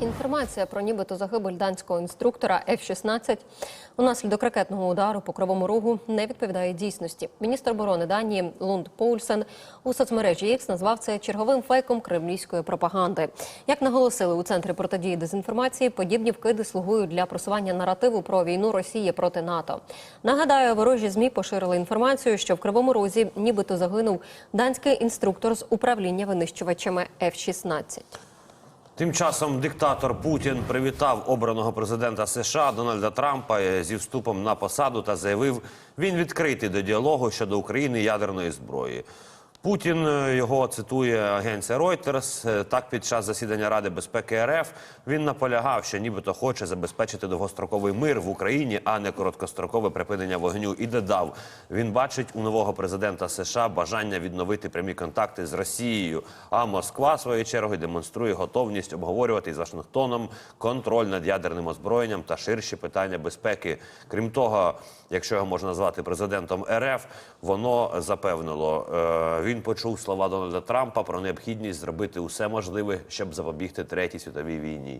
Інформація про нібито загибель данського інструктора F-16 унаслідок ракетного удару по Кривому Рогу не відповідає дійсності. Міністр оборони Данії Лунд Поульсен у соцмережі X назвав це черговим фейком кремлівської пропаганди. Як наголосили у центрі протидії дезінформації, подібні вкиди слугують для просування наративу про війну Росії проти НАТО. Нагадаю, ворожі змі поширили інформацію, що в Кривому Розі нібито загинув данський інструктор з управління винищувачами F-16. Тим часом диктатор Путін привітав обраного президента США Дональда Трампа зі вступом на посаду та заявив, він відкритий до діалогу щодо України ядерної зброї. Путін е, його цитує агенція Reuters. Е, Так, під час засідання Ради безпеки РФ він наполягав, що нібито хоче забезпечити довгостроковий мир в Україні, а не короткострокове припинення вогню. І додав, він бачить у нового президента США бажання відновити прямі контакти з Росією. А Москва своєю чергою демонструє готовність обговорювати з Вашингтоном контроль над ядерним озброєнням та ширші питання безпеки. Крім того, якщо його можна назвати президентом РФ, воно запевнило. е, Він почув слова Дональда Трампа про необхідність зробити усе можливе, щоб запобігти третій світовій війні.